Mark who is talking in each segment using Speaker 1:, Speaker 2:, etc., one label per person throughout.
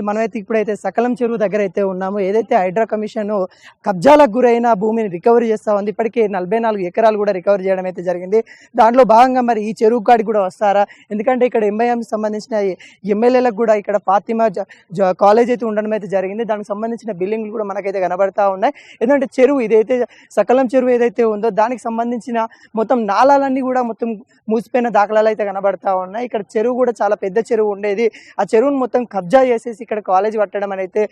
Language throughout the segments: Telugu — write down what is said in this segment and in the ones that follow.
Speaker 1: మనమైతే ఇప్పుడైతే సకలం చెరువు దగ్గర అయితే ఉన్నాము. ఏదైతే హైడ్రా కమిషన్ కబ్జాలకు గురైన భూమిని రికవరీ చేస్తా ఉంది ఇప్పటికే నలభై నాలుగు ఎకరాలు కూడా రికవరీ చేయడం అయితే జరిగింది. దాంట్లో భాగంగా మరి ఈ చెరువు కాడికి కూడా వస్తారా? ఎందుకంటే ఇక్కడ ఎంఐఎం సంబంధించిన ఎమ్మెల్యేలకు కూడా ఇక్కడ ఫాతిమా కాలేజ్ అయితే ఉండడం అయితే జరిగింది. దానికి సంబంధించిన బిల్డింగ్లు కూడా మనకైతే కనబడతా ఉన్నాయి. ఎందుకంటే చెరువు ఇదైతే సకలం చెరువు ఏదైతే ఉందో దానికి సంబంధించిన మొత్తం నాళాలన్నీ కూడా మొత్తం మూసిపోయిన దాఖలాలు అయితే కనబడతా ఉన్నాయి. ఇక్కడ చెరువు కూడా చాలా పెద్ద చెరువు ఉండేది. ఆ చెరువును మొత్తం కబ్జా చేసేసి ఇక్కడ కాలేజ్ కట్టడం అయితే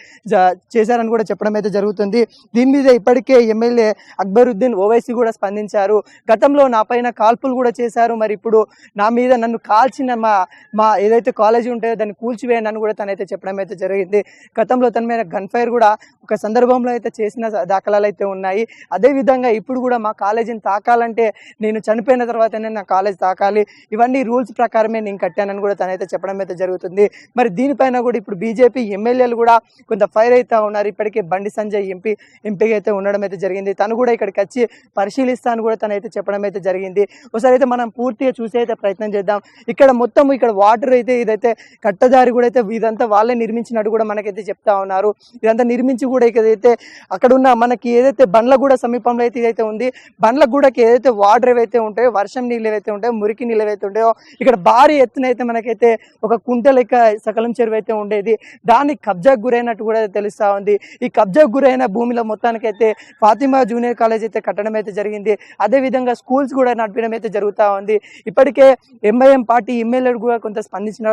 Speaker 1: చేశారని కూడా చెప్పడం అయితే జరుగుతుంది. దీని మీద ఇప్పటికే ఎమ్మెల్యే అక్బరుద్దీన్ ఓవైసీ కూడా స్పందించారు. గతంలో నా పైన కాల్పులు కూడా చేశారు. మరి ఇప్పుడు నా మీద నన్ను కాల్చిన మా మా ఏదైతే కాలేజీ ఉంటాయో దాన్ని కూల్చివేయండి అని కూడా తనైతే చెప్పడం అయితే జరిగింది. గతంలో తన మీద గన్ ఫైర్ కూడా ఒక సందర్భంలో అయితే చేసిన దాఖలాలు అయితే ఉన్నాయి. అదే విధంగా ఇప్పుడు కూడా మా కాలేజీని తాకాలంటే నేను చనిపోయిన తర్వాతనే నా కాలేజ్ తాకాలి. ఇవన్నీ రూల్స్ ప్రకారమే నేను కట్టానని కూడా తనైతే చెప్పడం అయితే జరుగుతుంది. మరి దీనిపైన కూడా ఇప్పుడు బీజేపీ ఎమ్మెల్యేలు కూడా కొంత ఫైర్ అయితే ఉన్నారు. ఇప్పటికే బండి సంజయ్ ఎంపీ ఎంపీగా అయితే ఉండడం అయితే జరిగింది. తను కూడా ఇక్కడికి వచ్చి పరిశీలిస్తాను కూడా తనైతే చెప్పడం అయితే జరిగింది. ఒకసారి అయితే మనం పూర్తిగా చూసే అయితే ప్రయత్నం చేద్దాం. ఇక్కడ మొత్తం ఇక్కడ వాటర్ అయితే ఇదైతే కట్టదారి కూడా అయితే ఇదంతా వాళ్ళే నిర్మించినట్టు కూడా మనకైతే చెప్తా ఉన్నారు. ఇదంతా నిర్మించి కూడా ఇకైతే అక్కడ ఉన్న మనకి ఏదైతే బండ్ల కూడా సమీపంలో అయితే ఇదైతే ఉంది బండ్ల గూడకి ఏదైతే వాటర్ ఏవైతే ఉంటాయో వర్షం నీళ్ళు ఏవైతే ఉంటాయో మురికి నీళ్ళు ఏవైతే ఉంటాయో ఇక్కడ భారీ ఎత్తున అయితే మనకైతే ఒక కుంట లెక్క సకలం చెరువు అయితే ఉండేది. దాన్ని కబ్జాకు గురైనట్టు కూడా తెలుస్తూ ఉంది. ఈ కబ్జాకు గురైన భూమిలో మొత్తానికైతే ఫాతిమా జూనియర్ కాలేజ్ అయితే కట్టడం అయితే జరిగింది. అదే విధంగా స్కూల్స్ కూడా నడిపడం అయితే జరుగుతూ ఉంది. ఇప్పటికే ఎంఐఎం పార్టీ ఎమ్మెల్యేలు కూడా కొంత స్పందించిన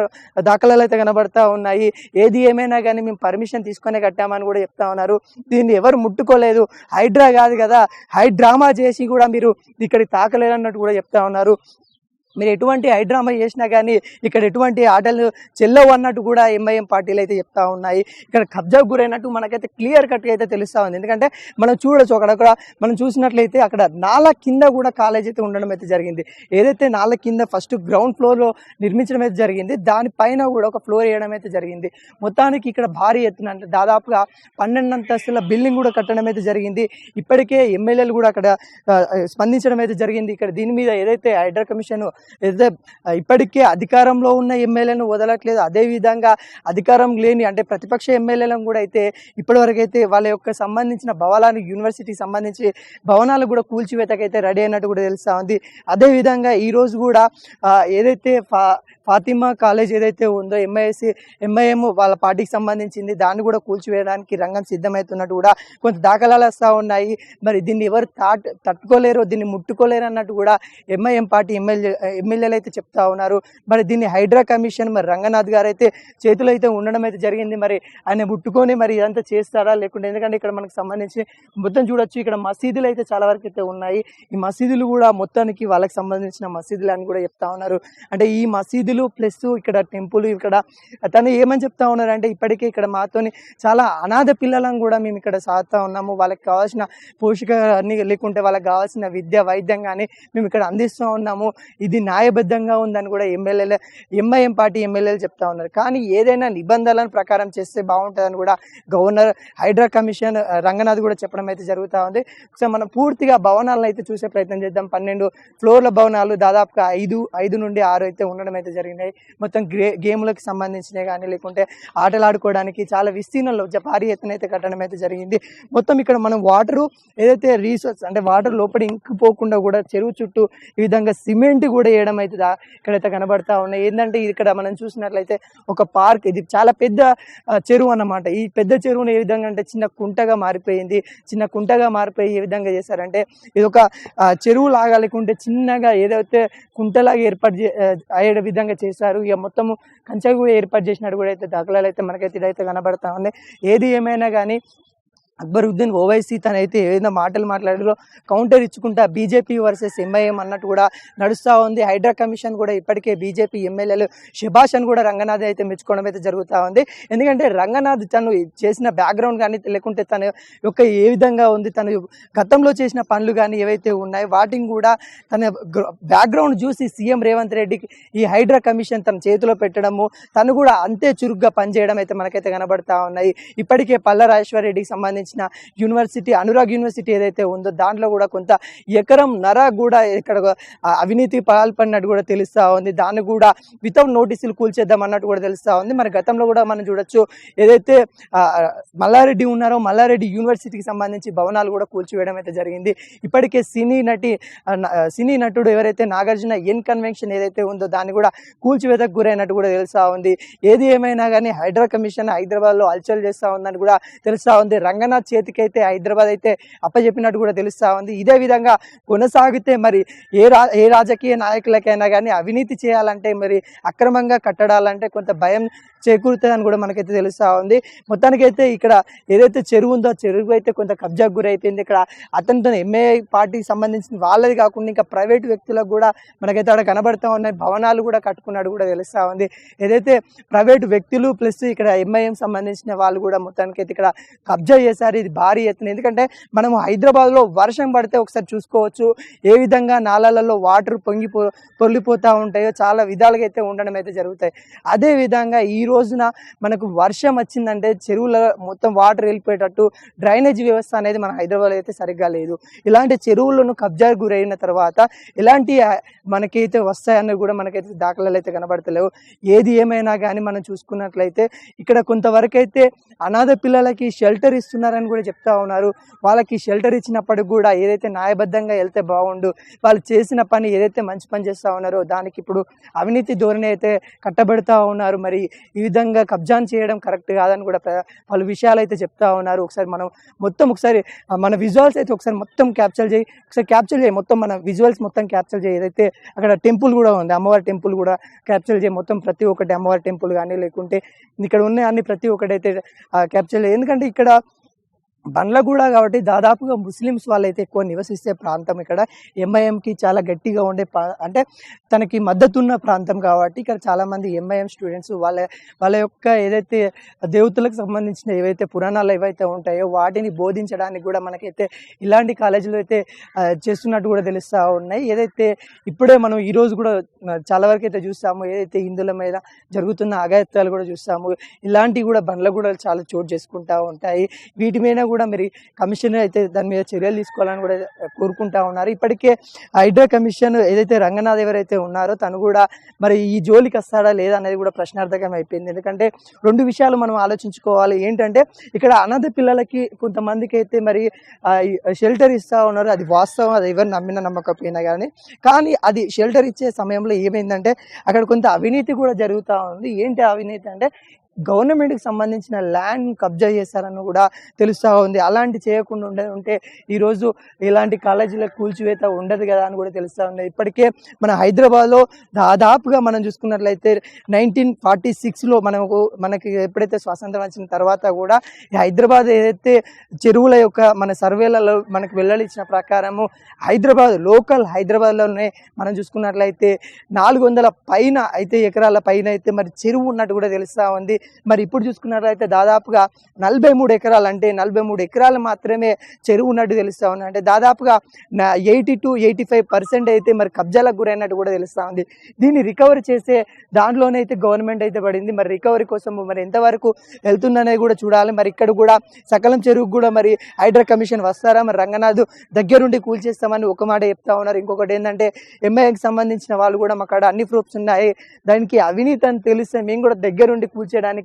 Speaker 1: దాఖలాలు అయితే కనబడతా ఉన్నాయి. ఏది ఏమైనా కానీ మేము పర్మిషన్ తీసుకునే కట్టామని కూడా చెప్తా ఉన్నారు. దీన్ని ఎవరు ముట్టుకోలేదు. హైడ్రా కాదు కదా. హైడ్రామా చేసి కూడా మీరు ఇక్కడికి తాకలేరు అన్నట్టు కూడా చెప్తా ఉన్నారు. మీరు ఎటువంటి హైడ్రామా చేసినా కానీ ఇక్కడ ఎటువంటి ఆటలు చెల్లవు అన్నట్టు కూడా ఎంఐఎం పార్టీలు అయితే చెప్తా ఉన్నాయి. ఇక్కడ కబ్జాకు గురైనట్టు మనకైతే క్లియర్ కట్గా అయితే తెలుస్తూ ఉంది. ఎందుకంటే మనం చూడొచ్చు అక్కడ మనం చూసినట్లయితే అక్కడ నాల కింద కూడా కాలేజ్ అయితే ఉండడం అయితే జరిగింది. ఏదైతే నాల కింద ఫస్ట్ గ్రౌండ్ ఫ్లోర్లో నిర్మించడం అయితే జరిగింది దానిపైన కూడా ఒక ఫ్లోర్ వేయడం అయితే జరిగింది. మొత్తానికి ఇక్కడ భారీ ఎత్తున అంటే దాదాపుగా పన్నెండు అంతస్తుల బిల్డింగ్ కూడా కట్టడం అయితే జరిగింది. ఇప్పటికే ఎమ్మెల్యేలు కూడా అక్కడ స్పందించడం అయితే జరిగింది. ఇక్కడ దీని మీద ఏదైతే హైడ్రా కమిషన్ ఇప్పటికే అధికారంలో ఉన్న ఎమ్మెల్యేలను వదలట్లేదు. అదే విధంగా అధికారం లేని అంటే ప్రతిపక్ష ఎమ్మెల్యేలను కూడా అయితే ఇప్పటివరకు అయితే వాళ్ళ యొక్క సంబంధించిన భవనానికి యూనివర్సిటీకి సంబంధించి భవనాలు కూడా కూల్చివేతకైతే రెడీ అయినట్టు కూడా తెలుస్తూ ఉంది. అదేవిధంగా ఈరోజు కూడా ఏదైతే ఫా ఫాతిమా కాలేజ్ ఏదైతే ఉందో ఎంఐఎస్సి ఎంఐఎం వాళ్ళ పార్టీకి సంబంధించింది దాన్ని కూడా కూల్చివేయడానికి రంగం సిద్ధమవుతున్నట్టు కూడా కొంత దాఖలాలు వస్తూ ఉన్నాయి. మరి దీన్ని ఎవరు తాట్ తట్టుకోలేరు దీన్ని ముట్టుకోలేరు అన్నట్టు కూడా ఎంఐఎం పార్టీ ఎమ్మెల్యే ఎమ్మెల్యేలు అయితే చెప్తా ఉన్నారు. మరి దీన్ని హైడ్రా కమిషన్ మరి రంగనాథ్ గారు అయితే చేతులు అయితే ఉండడం అయితే జరిగింది. మరి ఆయన ముట్టుకొని మరి ఇదంతా చేస్తారా లేకుంటే ఎందుకంటే ఇక్కడ మనకు సంబంధించి మొత్తం చూడొచ్చు. ఇక్కడ మసీదులు అయితే చాలా వరకు అయితే ఉన్నాయి. ఈ మసీదులు కూడా మొత్తానికి వాళ్ళకి సంబంధించిన మసీదులు అని కూడా చెప్తా ఉన్నారు. అంటే ఈ మసీదులు ప్లస్ ఇక్కడ టెంపుల్ ఇక్కడ తను ఏమని చెప్తా ఉన్నారు అంటే ఇప్పటికే ఇక్కడ మాతోని చాలా అనాథ పిల్లలను కూడా మేము ఇక్కడ సాగుతా ఉన్నాము. వాళ్ళకి కావాల్సిన పోషక అన్ని లేకుంటే వాళ్ళకి కావాల్సిన విద్య వైద్యం కానీ మేము ఇక్కడ అందిస్తూ ఉన్నాము. ఇది న్యాయబద్ధంగా ఉందని కూడా ఎమ్మెల్యేల ఎంఐఎం పార్టీ ఎమ్మెల్యేలు చెప్తా ఉన్నారు. కానీ ఏదైనా నిబంధనలను ప్రకారం చేస్తే బాగుంటుందని కూడా గవర్నర్ హైడ్రా కమిషన్ రంగనాథ్ కూడా చెప్పడం అయితే జరుగుతూ ఉంది. సో మనం పూర్తిగా భవనాలను అయితే చూసే ప్రయత్నం చేద్దాం. పన్నెండు ఫ్లోర్ల భవనాలు దాదాపుగా ఐదు ఐదు నుండి ఆరు అయితే ఉండడం అయితే జరిగినాయి. మొత్తం గ్రే గేమ్లకు సంబంధించినవి కానీ లేకుంటే ఆటలు ఆడుకోవడానికి చాలా విస్తీర్ణంలో భారీ ఎత్తున అయితే కట్టడం అయితే జరిగింది. మొత్తం ఇక్కడ మనం వాటరు ఏదైతే రీసోర్స్ అంటే వాటర్ లోపల ఇంకిపోకుండా కూడా చెరువు చుట్టూ ఈ విధంగా సిమెంట్ కూడా వేయడం అయితే ఇక్కడైతే కనబడతా ఉన్నాయి. ఏంటంటే ఇక్కడ మనం చూసినట్లయితే ఒక పార్క్. ఇది చాలా పెద్ద చెరువు అన్నమాట. ఈ పెద్ద చెరువును ఏ విధంగా అంటే చిన్న కుంటగా మారిపోయింది. చిన్న కుంటగా మారిపోయి ఏ విధంగా చేశారంటే ఇది ఒక చెరువు లాగా లేకుంటే చిన్నగా ఏదైతే కుంటలాగా ఏర్పాటు అయ్యే విధంగా చేశారు. ఇక మొత్తము కంచె కూడా ఏర్పాటు చేసినట్టు కూడా అయితే దాఖలాలు అయితే మనకైతే ఇదైతే కనబడతా ఉన్నాయి. ఏది ఏమైనా కానీ అక్బరుద్దీన్ ఓవైసీ తనైతే ఏదైనా మాటలు మాట్లాడారో కౌంటర్ ఇచ్చుకుంటా బీజేపీ వర్సెస్ ఎంఐఎం అన్నట్టు కూడా నడుస్తూ ఉంది. హైడ్రా కమిషన్ కూడా ఇప్పటికే బీజేపీ ఎమ్మెల్యేలు శభాష్ అని కూడా రంగనాథ్ అయితే మెచ్చుకోవడం అయితే జరుగుతూ ఉంది. ఎందుకంటే రంగనాథ్ తను చేసిన బ్యాక్గ్రౌండ్ కానీ లేకుంటే తన యొక్క ఏ విధంగా ఉంది తను గతంలో చేసిన పనులు కానీ ఏవైతే ఉన్నాయో వాటిని కూడా తన బ్యాక్గ్రౌండ్ చూసి సీఎం రేవంత్ రెడ్డికి ఈ హైడ్రా కమిషన్ తన చేతిలో పెట్టడము తను కూడా అంతే చురుగ్గా పనిచేయడం అయితే మనకైతే కనబడతా ఉన్నాయి. ఇప్పటికే పల్ల రాజేశ్వర రెడ్డికి సంబంధించి సంబంధించిన యూనివర్సిటీ అనురాగ్ యూనివర్సిటీ ఏదైతే ఉందో దాంట్లో కూడా కొంత ఎకరం నర కూడా ఇక్కడ అవినీతి పాల్పడినట్టు కూడా తెలుస్తూ ఉంది. దాన్ని కూడా వితౌట్ నోటీసులు కూల్చేద్దాం అన్నట్టు కూడా తెలుస్తూ ఉంది. మరి గతంలో కూడా మనం చూడొచ్చు ఏదైతే మల్లారెడ్డి ఉన్నారో మల్లారెడ్డి యూనివర్సిటీకి సంబంధించి భవనాలు కూడా కూల్చివేయడం అయితే జరిగింది. ఇప్పటికే సినీ నటి సినీ నటుడు ఎవరైతే నాగార్జున ఎన్ కన్వెన్షన్ ఏదైతే ఉందో దాన్ని కూడా కూల్చివేతకు గురైనట్టు కూడా తెలుస్తూ ఉంది. ఏది ఏమైనా కానీ హైడ్రా కమిషన్ హైదరాబాద్లో హల్చల్ చేస్తా ఉందని కూడా తెలుస్తూ ఉంది. చేతికి చేతికైతే హైదరాబాద్ అయితే అప్పచెప్పినట్టు కూడా తెలుస్తా ఉంది. ఇదే విధంగా కొనసాగితే మరి ఏ రా ఏ రాజకీయ నాయకులకైనా కానీ అవినీతి చేయాలంటే మరి అక్రమంగా కట్టడాలంటే కొంత భయం చేకూరుతుందని కూడా మనకైతే తెలుస్తా ఉంది. మొత్తానికైతే ఇక్కడ ఏదైతే చెరువు ఉందో చెరువు అయితే కొంత కబ్జాకు గురైపోయింది. ఇక్కడ అతనితో ఎంఏ పార్టీకి సంబంధించిన వాళ్ళది కాకుండా ఇంకా ప్రైవేట్ వ్యక్తులకు కూడా మనకైతే అక్కడ కనబడతా ఉన్నాయి. భవనాలు కూడా కట్టుకున్నాడు కూడా తెలుస్తా ఉంది. ఏదైతే ప్రైవేట్ వ్యక్తులు ప్లస్ ఇక్కడ ఎంఐఎం సంబంధించిన వాళ్ళు కూడా మొత్తానికి అయితే ఇక్కడ కబ్జా చేశారు. ఇది భారీ ఎత్తున. ఎందుకంటే మనం హైదరాబాద్లో వర్షం పడితే ఒకసారి చూసుకోవచ్చు ఏ విధంగా నాలాలలో వాటర్ పొంగిపో పొర్లిపోతూ ఉంటాయో చాలా విధాలుగా అయితే ఉండడం అయితే జరుగుతాయి. అదే విధంగా ఈ రోజున మనకు వర్షం వచ్చిందంటే చెరువులలో మొత్తం వాటర్ వెళ్ళిపోయేటట్టు డ్రైనేజ్ వ్యవస్థ అనేది మన హైదరాబాద్ అయితే సరిగ్గా లేదు. ఇలాంటి చెరువులను కబ్జా గురైన తర్వాత ఎలాంటి మనకైతే వస్తాయన్నవి కూడా మనకైతే దాఖలాలు అయితే కనబడతలేవు. ఏది ఏమైనా కానీ మనం చూసుకున్నట్లయితే ఇక్కడ కొంతవరకు అయితే అనాథ పిల్లలకి షెల్టర్ ఇస్తున్నారు ఇస్తున్నారని కూడా చెప్తా ఉన్నారు. వాళ్ళకి షెల్టర్ ఇచ్చినప్పటికి కూడా ఏదైతే న్యాయబద్ధంగా వెళ్తే బాగుండు వాళ్ళు చేసిన పని ఏదైతే మంచి పని చేస్తూ ఉన్నారో దానికి ఇప్పుడు అవినీతి ధోరణి అయితే కట్టబెడతా ఉన్నారు. మరి ఈ విధంగా కబ్జాన్ చేయడం కరెక్ట్ కాదని కూడా పలు విషయాలు అయితే చెప్తా ఉన్నారు. ఒకసారి మనం మొత్తం ఒకసారి మన విజువల్స్ అయితే ఒకసారి మొత్తం క్యాప్చర్ చేయి ఒకసారి క్యాప్చర్ చేయి. మొత్తం మన విజువల్స్ మొత్తం క్యాప్చర్ చేయి. ఏదైతే అక్కడ టెంపుల్ కూడా ఉంది అమ్మవారి టెంపుల్ కూడా క్యాప్చర్ చేయి. మొత్తం ప్రతి ఒక్కటి అమ్మవారి టెంపుల్ కానీ లేకుంటే ఇక్కడ ఉన్న అన్ని ప్రతి ఒక్కటి అయితే క్యాప్చర్ చేయి. ఎందుకంటే ఇక్కడ బండ్లగూడ కాబట్టి దాదాపుగా ముస్లిమ్స్ వాళ్ళైతే ఎక్కువ నివసిస్తే ప్రాంతం ఇక్కడ. ఎంఐఎంకి చాలా గట్టిగా ఉండే అంటే తనకి మద్దతు ఉన్న ప్రాంతం కాబట్టి ఇక్కడ చాలామంది ఎంఐఎం స్టూడెంట్స్ వాళ్ళ వాళ్ళ యొక్క ఏదైతే దేవతలకు సంబంధించిన ఏవైతే పురాణాలు ఏవైతే ఉంటాయో వాటిని బోధించడానికి కూడా మనకైతే ఇలాంటి కాలేజీలు అయితే చేస్తున్నట్టు కూడా తెలుస్తూ ఉన్నాయి. ఏదైతే ఇప్పుడే మనం ఈరోజు కూడా చాలా వరకు అయితే చూస్తాము. ఏదైతే హిందువుల మీద జరుగుతున్న అగాయత్యాలు కూడా చూస్తాము. ఇలాంటివి కూడా బండ్లు కూడా చాలా చోటు చేసుకుంటూ ఉంటాయి. వీటి మీద కూడా మరి కమిషన్ అయితే దాని మీద చర్యలు తీసుకోవాలని కూడా కోరుకుంటా ఉన్నారు. ఇప్పటికే హైడ్రా కమిషన్ ఏదైతే రంగనాథ్ ఎవరైతే ఉన్నారో తను కూడా మరి ఈ జోలికి వస్తాడా లేదా అనేది కూడా ప్రశ్నార్థకం అయిపోయింది. ఎందుకంటే రెండు విషయాలు మనం ఆలోచించుకోవాలి. ఏంటంటే ఇక్కడ అనాథ పిల్లలకి కొంతమందికి అయితే మరి షెల్టర్ ఇస్తా ఉన్నారు. అది వాస్తవం. అది ఎవరు నమ్మిన నమ్మకపోయినా కానీ. కానీ అది షెల్టర్ ఇచ్చే సమయంలో ఏమైందంటే అక్కడ కొంత అవినీతి కూడా జరుగుతూ ఉంది. ఏంటి అవినీతి అంటే గవర్నమెంట్కి సంబంధించిన ల్యాండ్ కబ్జా చేశారని కూడా తెలుస్తూ ఉంది. అలాంటి చేయకుండా ఉండే ఉంటే ఈరోజు ఇలాంటి కాలేజీలకు కూల్చివేత ఉండదు కదా అని కూడా తెలుస్తూ ఉంది. ఇప్పటికే మన హైదరాబాద్లో దాదాపుగా మనం చూసుకున్నట్లయితే నైన్టీన్ ఫార్టీ సిక్స్లో మనకు మనకి ఎప్పుడైతే స్వాతంత్రం వచ్చిన తర్వాత కూడా ఈ హైదరాబాద్ ఏదైతే చెరువుల యొక్క మన సర్వేలలో మనకు వెల్లడించిన ప్రకారము హైదరాబాద్ లోకల్ హైదరాబాద్లోనే మనం చూసుకున్నట్లయితే నాలుగు వందల పైన అయితే ఎకరాల పైన అయితే మరి చెరువు ఉన్నట్టు కూడా తెలుస్తూ ఉంది. మరి ఇప్పుడు చూసుకున్నట్లయితే దాదాపుగా నలభై మూడు ఎకరాలు అంటే నలభై మూడు ఎకరాలు మాత్రమే చెరువు ఉన్నట్టు తెలుస్తూ ఉంది. అంటే దాదాపుగా eighty to eighty five percent అయితే మరి కబ్జాలకు గురైనట్టు కూడా తెలుస్తూ ఉంది. దీన్ని రికవర్ చేసే దాంట్లోనే అయితే గవర్నమెంట్ అయితే పడింది. మరి రికవరీ కోసం మరి ఎంతవరకు వెళ్తుందనేది కూడా చూడాలి. మరి ఇక్కడ కూడా సకలం చెరువుకు కూడా మరి హైడ్రా కమిషన్ వస్తారా? మరి రంగనాథ్ దగ్గరుండి కూల్చేస్తామని ఒక మాట చెప్తా ఉన్నారు. ఇంకొకటి ఏంటంటే ఎంఐకి సంబంధించిన వాళ్ళు కూడా మాకు అన్ని ప్రూఫ్స్ ఉన్నాయి. దానికి అవినీతి అని తెలిస్తే మేము కూడా దగ్గరుండి కూల్చేయడానికి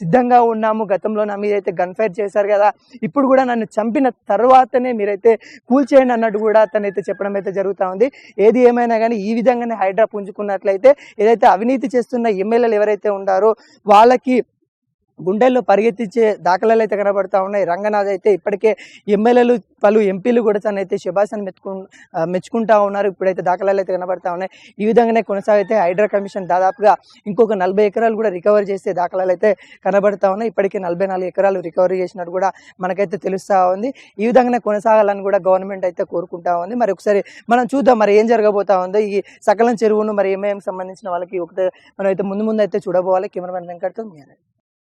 Speaker 1: సిద్ధంగా ఉన్నాము. గతంలో నా మీద అయితే గన్ ఫైర్ చేశారు కదా. ఇప్పుడు కూడా నన్ను చంపిన తర్వాతనే మీరైతే కూల్చేయండి అన్నట్టు కూడా తనైతే చెప్పడం అయితే జరుగుతూ ఉంది. ఏది ఏమైనా కానీ ఈ విధంగానే హైడ్రా పుంజుకున్నట్లయితే ఏదైతే అవినీతి చేస్తున్న ఎమ్మెల్యేలు ఎవరైతే ఉన్నారో వాళ్ళకి గుండెల్లో పరిగెత్తించే దాఖలాలు అయితే కనబడతా ఉన్నాయి. రంగనాథ్ అయితే ఇప్పటికే ఎమ్మెల్యేలు పలు ఎంపీలు కూడా తనైతే అయితే శుభాసన్ మెచ్చుకు మెచ్చుకుంటా ఉన్నారు. ఇప్పుడైతే దాఖలాలు అయితే కనబడతా ఉన్నాయి. ఈ విధంగానే కొనసాగితే హైడ్రా కమిషన్ దాదాపుగా ఇంకొక నలభై ఎకరాలు కూడా రికవర్ చేసే దాఖలాలు అయితే కనబడతా ఉన్నాయి. ఇప్పటికే నలభై నాలుగు ఎకరాలు రికవరీ చేసినట్టు కూడా మనకైతే తెలుస్తూ ఉంది. ఈ విధంగానే కొనసాగాలని కూడా గవర్నమెంట్ అయితే కోరుకుంటా ఉంది. మరి ఒకసారి మనం చూద్దాం మరి ఏం జరగబోతా ఉందో. ఈ సకలం చెరువును మరి ఏమేమి సంబంధించిన వాళ్ళకి ఒకటే మనం అయితే ముందు ముందు అయితే చూడబోవాలి. కెమెరామెన్ వెంకట్తో